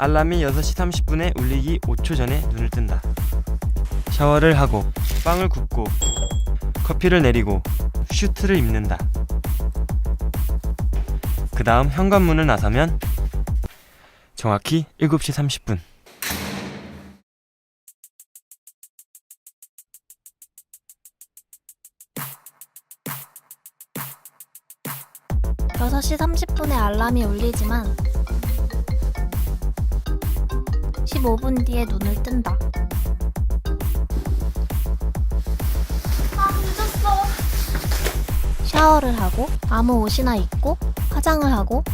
알람이 6시 30분에 울리기 5초 전에 눈을 뜬다. 샤워를 하고 빵을 굽고 커피를 내리고 슈트를 입는다. 그 다음 현관문을 나서면 정확히 7시 30분. 여섯 시 30분에 알람이 울리지만 15분 뒤에 눈을 뜬다. 아, 늦었어. 샤워를 하고 아무 옷이나 입고 화장을 하고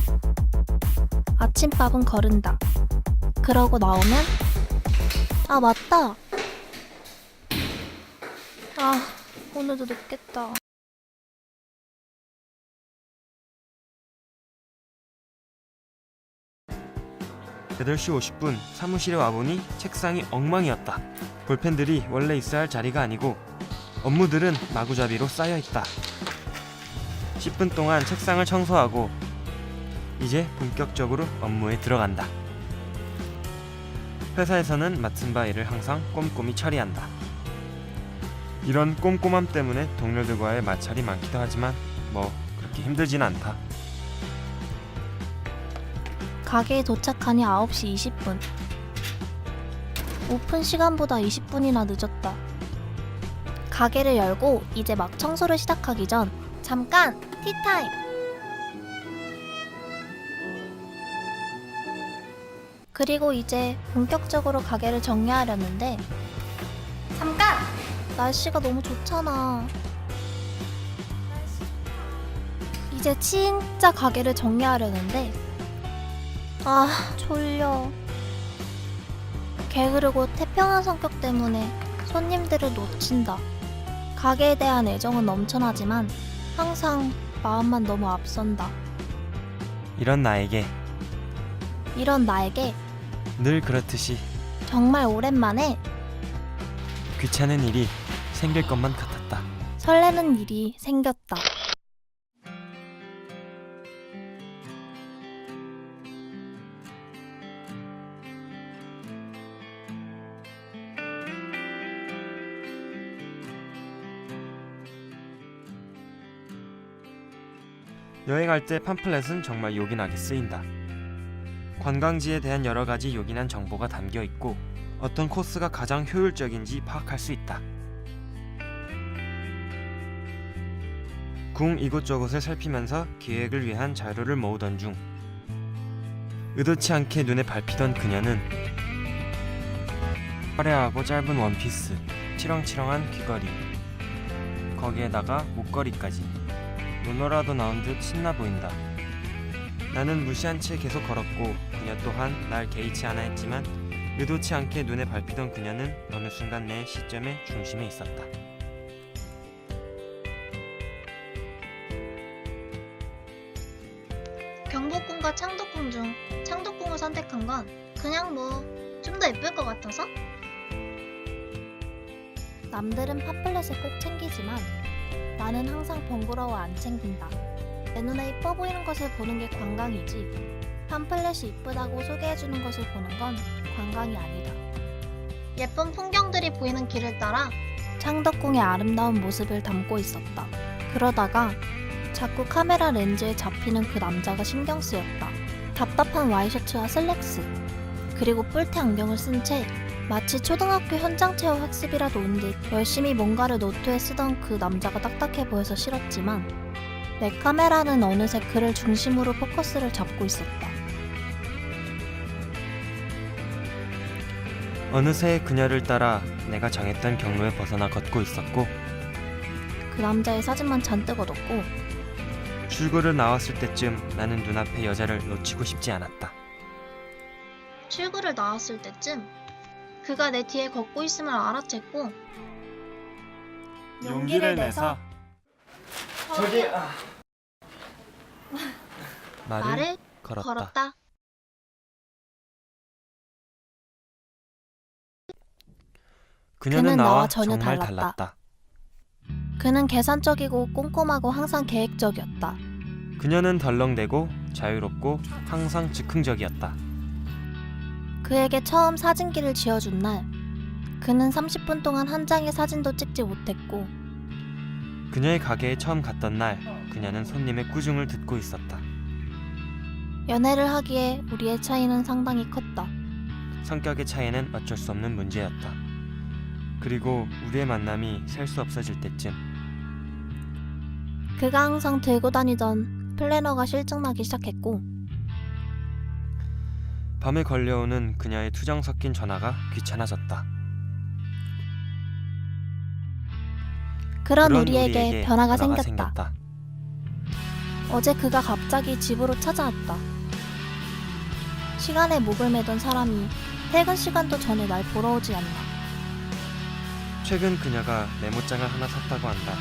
아침밥은 거른다. 그러고 나오면 아, 맞다. 아, 오늘도 늦겠다. 8시 50분 사무실에 와보니 책상이 엉망이었다. 볼펜들이 원래 있어야 할 자리가 아니고 업무들은 마구잡이로 쌓여 있다. 10분 동안 책상을 청소하고 이제 본격적으로 업무에 들어간다. 회사에서는 맡은 바 일을 항상 꼼꼼히 처리한다. 이런 꼼꼼함 때문에 동료들과의 마찰이 많기도 하지만 뭐 그렇게 힘들진 않다. 가게에 도착하니 9시 20분. 오픈 시간보다 20분이나 늦었다. 가게를 열고 이제 막 청소를 시작하기 전 잠깐 티타임. 그리고 이제 본격적으로 가게를 정리하려는데 잠깐! 날씨가 너무 좋잖아. 이제 진짜 가게를 정리하려는데 아, 졸려. 게으르고 태평한 성격 때문에 손님들을 놓친다. 가게에 대한 애정은 넘쳐나지만 항상 마음만 너무 앞선다. 이런 나에게 이런 나에게 늘 그렇듯이 정말 오랜만에 귀찮은 일이 생길 것만 같았다. 설레는 일이 생겼다. 여행할 때 팜플렛은 정말 요긴하게 쓰인다. 관광지에 대한 여러 가지 요긴한 정보가 담겨 있고 어떤 코스가 가장 효율적인지 파악할 수 있다. 궁 이곳저곳을 살피면서 기획을 위한 자료를 모으던 중 의도치 않게 눈에 밟히던 그녀는 화려하고 짧은 원피스, 치렁치렁한 귀걸이, 거기에다가 목걸이까지 눈노라도 나온 듯 신나 보인다. 나는 무시한 채 계속 걸었고 그녀 또한 날 개의치 않아 했지만 의도치 않게 눈에 밟히던 그녀는 어느 순간 내 시점의 중심에 있었다. 경복궁과 창덕궁 중 창덕궁을 선택한 건 그냥 뭐 좀 더 예쁠 것 같아서? 남들은 팜플렛을 꼭 챙기지만 나는 항상 번거로워 안 챙긴다. 내 눈에 이뻐 보이는 것을 보는 게 관광이지. 팜플렛이 이쁘다고 소개해주는 것을 보는 건 관광이 아니다. 예쁜 풍경들이 보이는 길을 따라 창덕궁의 아름다운 모습을 담고 있었다. 그러다가 자꾸 카메라 렌즈에 잡히는 그 남자가 신경 쓰였다. 답답한 와이셔츠와 슬랙스, 그리고 뿔테 안경을 쓴 채 마치 초등학교 현장 체험 학습이라도 온 듯 열심히 뭔가를 노트에 쓰던 그 남자가 딱딱해 보여서 싫었지만 내 카메라는 어느새 그를 중심으로 포커스를 잡고 있었다. 어느새 그녀를 따라 내가 정했던 경로에 벗어나 걷고 있었고 그 남자의 사진만 잔뜩 얻었고 출구를 나왔을 때쯤 나는 눈앞의 여자를 놓치고 싶지 않았다. 출구를 나왔을 때쯤 그가 내 뒤에 걷고 있음을 알아챘고 저기 아. 말을 말을 걸었다. 걸었다. 그녀는 나와 전혀 정말 달랐다. 달랐다. 그는 계산적이고 꼼꼼하고 항상 계획적이었다. 그녀는 덜렁대고 자유롭고 항상 즉흥적이었다. 그에게 처음 사진기를 쥐어준 날, 그는 30분 동안 한 장의 사진도 찍지 못했고, 그녀의 가게에 처음 갔던 날 그녀는 손님의 꾸중을 듣고 있었다. 연애를 하기에 우리의 차이는 상당히 컸다. 성격의 차이는 어쩔 수 없는 문제였다. 그리고 우리의 만남이 셀 수 없어질 때쯤 그가 항상 들고 다니던 플래너가 실증나기 시작했고, 밤에 걸려오는 그녀의 투정 섞인 전화가 귀찮아졌다. 그런, 그런 우리에게, 변화가, 생겼다. 어제 그가 갑자기 집으로 찾아왔다. 시간에 목을 매던 사람이 퇴근 시간도 전에 날 보러 오지 않나. 최근 그녀가 메모장을 하나 샀다고 한다.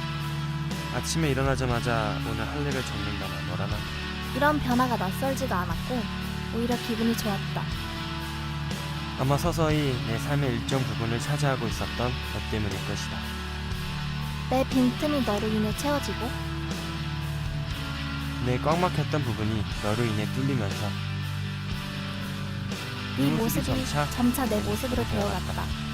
아침에 일어나자마자 오늘 할 일을 적는다나 뭐라나. 이런 변화가 낯설지가 않았고 오히려 기분이 좋았다. 아마 서서히 내 삶의 일정 부분을 차지하고 있었던 너 때문일 것이다. 내 빈틈이 너로 인해 채워지고 내 꽉 막혔던 부분이 너로 인해 뚫리면서 네그 모습이 점차 내 모습으로 되어갔다.